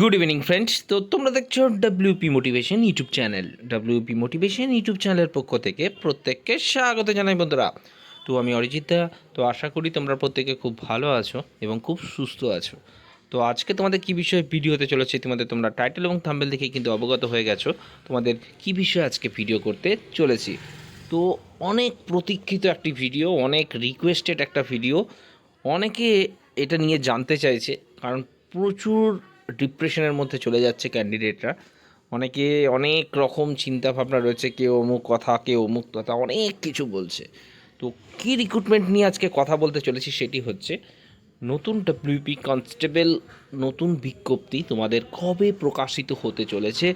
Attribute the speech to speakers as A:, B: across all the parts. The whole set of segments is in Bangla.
A: গুড ইভিনিং ফ্রেন্ডস তো তোমরা দেখছ WP motivation YouTube channel WP motivation YouTube চ্যানেলের পক্ষ থেকে প্রত্যেককে স্বাগত জানাই, বন্ধুরা। তো আমি অরিজিৎ দা তো আশা করি তোমরা প্রত্যেকে খুব ভালো আছো এবং খুব সুস্থ আছো। তো আজকে তোমাদের কী বিষয়ে ভিডিও হতে চলেছে, তোমাদের তোমরা টাইটেল এবং থাম্বেল দেখে কিন্তু অবগত হয়ে গেছো। তোমাদের কী বিষয়ে আজকে ভিডিও করতে চলেছি। তো অনেক প্রতীক্ষিত একটি ভিডিও অনেক রিকোয়েস্টেড একটা ভিডিও অনেকে এটা নিয়ে জানতে চাইছে, কারণ প্রচুর ডিপ্রেশনের মধ্যে চলে যাচ্ছে ক্যান্ডিডেটরা অনেকে অনেক রকম চিন্তাভাবনা রয়েছে, কেউ অমুক কথা, কেউ অমুক কথা, অনেক কিছু বলছে। তো কী রিক্রুটমেন্ট নিয়ে আজকে কথা বলতে চলেছি সেটি হচ্ছে, নতুন ডাব্লিউপি কনস্টেবল নতুন বিজ্ঞপ্তি তোমাদের কবে প্রকাশিত হতে চলেছে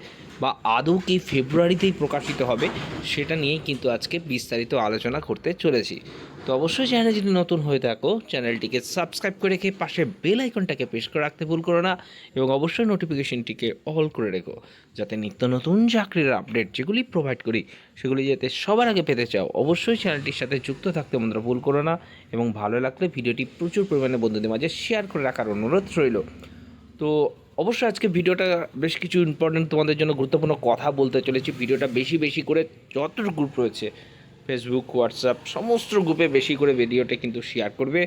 A: বা আদৌ কি ফেব্রুয়ারিতেই প্রকাশিত হবে সেটা নিয়েই কিন্তু আজকে বিস্তারিত আলোচনা করতে চলেছি। তো অবশ্যই চ্যানেল যদি নতুন হয়ে থাকো, চ্যানেলটিকে সাবস্ক্রাইব করে রেখে পাশে বেল আইকনটাকে প্রেস করে রাখতে ভুল করো না এবং অবশ্যই নোটিফিকেশনটিকে অল করে রেখো যাতে নিত্য নতুন চাকরির আপডেট যেগুলি প্রোভাইড করি, সেগুলি যাতে সবার আগে পেতে চাও, অবশ্যই চ্যানেলটির সাথে যুক্ত থাকতে বন্ধুরা ভুল করো না এবং ভালো লাগলে ভিডিওটি প্রচুর পরিমাণে বন্ধুদের মাঝে শেয়ার করে রাখার অনুরোধ রইল। তো অবশ্যই আজকে ভিডিওটা বেশ কিছু ইম্পর্টেন্ট তোমাদের জন্য গুরুত্বপূর্ণ কথা বলতে চলেছি। ভিডিওটা বেশি বেশি করে যত গ্রুপ রয়েছে ফেসবুক হোয়াটসঅ্যাপ সমস্ত গ্রুপে বেশি করে ভিডিওটা কিন্তু শেয়ার করবে।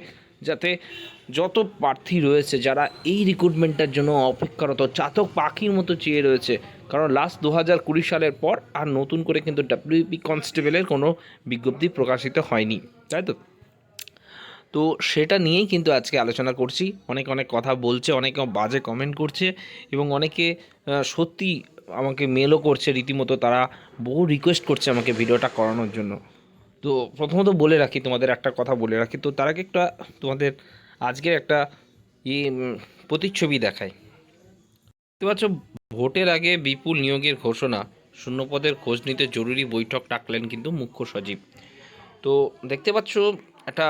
A: যাতে যত প্রার্থী রয়েছে, যারা এই রিক্রুটমেন্টটার জন্য অপেক্ষারত, চাতক পাখির মতো চেয়ে রয়েছে, কারণ লাস্ট দু হাজার কুড়ি সালের পর আর নতুন করে কিন্তু ডাব্লিউপি কনস্টেবলের কোনো বিজ্ঞপ্তি প্রকাশিত হয়নি। তাই তো? তো সেটা নিয়েই কিন্তু আজকে আলোচনা করছি। অনেক অনেক কথা বলছে, অনেকে বাজে কমেন্ট করছে এবং অনেকে সত্যি আমাকে মেলও করছে, রীতিমতো তারা বহু রিকোয়েস্ট করছে আমাকে ভিডিওটা করানোর জন্য। তো প্রথমত বলে রাখি, তোমাদের একটা কথা বলে রাখি। তো তার আগে একটা তোমাদের আজকের একটা ইয়ে প্রতিচ্ছবি দেখায় দেখতে পাচ্ছ, ভোটের আগে বিপুল নিয়োগের ঘোষণা। শূন্যপদের খোঁজ নিতে জরুরি বৈঠক, ডাকলেন কিন্তু মুখ্য সচিব। তো দেখতে পাচ্ছ, একটা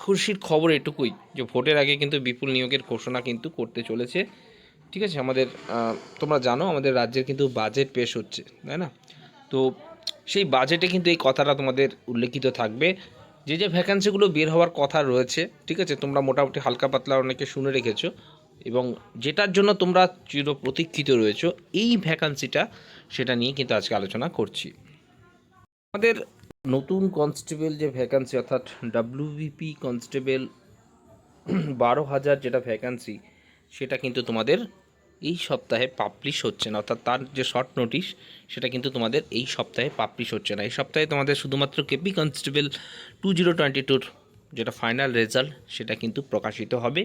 A: খুশির খবর এটুকুই যে ভোটের আগে কিন্তু বিপুল নিয়োগের ঘোষণা কিন্তু করতে চলেছে। ঠিক আছে? আমাদের তোমরা জানো আমাদের রাজ্যের কিন্তু বাজেট পেশ হচ্ছে, তাই না? তো সেই বাজেটে কিন্তু এই কথাটা তোমাদের উল্লেখিত থাকবে। যে যে ভ্যাকান্সিগুলো বের হওয়ার কথা রয়েছে, ঠিক আছে? তোমরা মোটামুটি হালকা পাতলা অনেকে শুনে রেখেছো এবং যেটার জন্য তোমরা চির প্রতীক্ষিত রয়েছো, এই ভ্যাকান্সিটা সেটা নিয়ে কিন্তু আজকে আলোচনা করছি। আমাদের নতুন কনস্টেবল যে ভ্যাকান্সি অর্থাৎ ডাব্লিউবিপি কনস্টেবল বারো হাজার যেটা ভ্যাকান্সি সেটা কিন্তু তোমাদের এই সপ্তাহে পাবলিশ হচ্ছে না। অর্থাৎ তার যে শর্ট নোটিশ সেটা কিন্তু তোমাদের এই সপ্তাহে পাবলিশ হচ্ছে না। এই সপ্তাহে তোমাদের শুধুমাত্র KP constable two zero twenty টুর যেটা ফাইনাল রেজাল্ট সেটা কিন্তু প্রকাশিত হবে।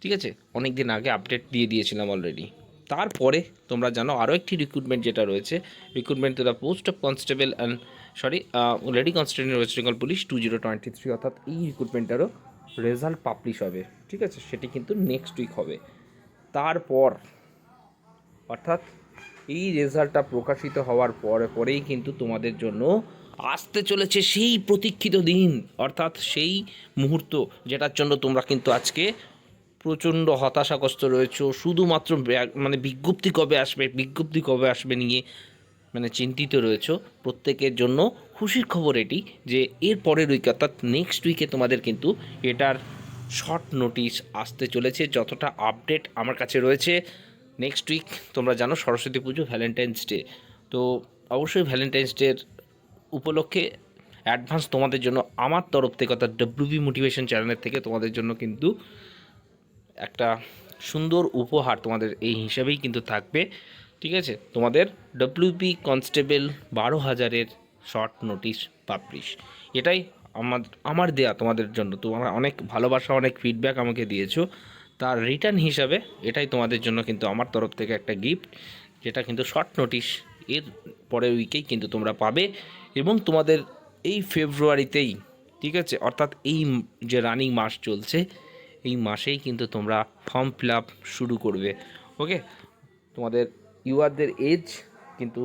A: ঠিক আছে? অনেক দিন আগে আপডেট দিয়ে দিয়েছিলাম অলরেডি তারপরে তোমরা জানো আরও একটি রিক্রুটমেন্ট যেটা রয়েছে। Recruitment the post of constable and sorry lady constable West Bengal police two zero twenty three অর্থাৎ এই রিক্রুটমেন্টেরও রেজাল্ট পাবলিশ হবে। ঠিক আছে? সেটি কিন্তু নেক্সট উইক হবে। তারপর, অর্থাৎ এই রেজাল্টটা প্রকাশিত হওয়ার পরে, পরেই কিন্তু তোমাদের জন্য আসতে চলেছে সেই প্রতীক্ষিত দিন, অর্থাৎ সেই মুহূর্ত যেটার জন্য তোমরা কিন্তু আজকে প্রচণ্ড হতাশাগ্রস্ত রয়েছো শুধুমাত্র মানে বিজ্ঞপ্তি কবে আসবে, বিজ্ঞপ্তি কবে আসবে নিয়ে মানে চিন্তিত রয়েছো প্রত্যেকের জন্য খুশির খবর এটি যে এর পরের উইক অর্থাৎ নেক্সট উইকে তোমাদের কিন্তু এটার শর্ট নোটিশ আসতে চলেছে, যতটা আপডেট আমার কাছে রয়েছে। নেক্সট উইক তোমরা জানো সরস্বতী পুজো ভ্যালেন্টাইন্স ডে তো অবশ্যই ভ্যালেন্টাইন্স ডের উপলক্ষে অ্যাডভান্স তোমাদের জন্য আমার তরফ থেকে অর্থাৎ ডব্লিউবি মোটিভেশন চ্যানেলের থেকে তোমাদের জন্য কিন্তু একটা সুন্দর উপহার তোমাদের এই হিসাবেই কিন্তু থাকবে, ঠিক আছে? তোমাদের ডব্লিউপি কনস্টেবল বারো হাজারের শর্ট নোটিশ পাবলিশ এটাই আমার আমার দেয়া তোমাদের জন্য। তোমরা অনেক ভালোবাসা, অনেক ফিডব্যাক আমাকে দিয়েছ। তার রিটার্ন হিসাবে এটাই তোমাদের জন্য কিন্তু আমার তরফ থেকে একটা গিফট যেটা কিন্তু শর্ট নোটিশ এর পরের উইকেই কিন্তু তোমরা পাবে। এবং তোমাদের এই ফেব্রুয়ারিতেই ঠিক আছে? অর্থাৎ এই যে রানিং মাস চলছে এই মাসেই কিন্তু তোমরা ফর্ম ফিল আপ শুরু করবে ওকে তোমাদের ইউআরদের এজ কিন্তু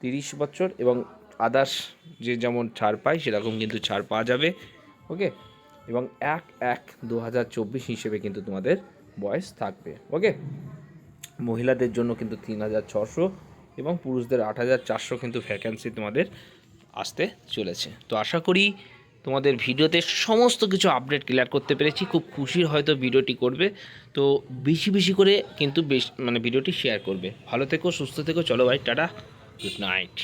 A: তিরিশ বছর এবং আদার্স যে যেমন ছাড় পায় সেরকম কিন্তু ছাড় পাওয়া যাবে ওকে এবং এক এক দু হাজার চব্বিশ হিসেবে কিন্তু তোমাদের বয়স থাকবে ওকে মহিলাদের জন্য কিন্তু তিন হাজার ছশো এবং পুরুষদের আট হাজার চারশো কিন্তু ভ্যাকেন্সি তোমাদের আসতে চলেছে। তো আশা করি তোমাদের ভিডিওতে সমস্ত কিছু আপডেট ক্লিয়ার করতে পেরেছি। খুব খুশির হয়তো ভিডিওটি করবে। তো বেশি বেশি করে কিন্তু বেশ মানে ভিডিওটি শেয়ার করবে। ভালো থেকো, সুস্থ থেকো। চলো ভাই, টাটা। Good night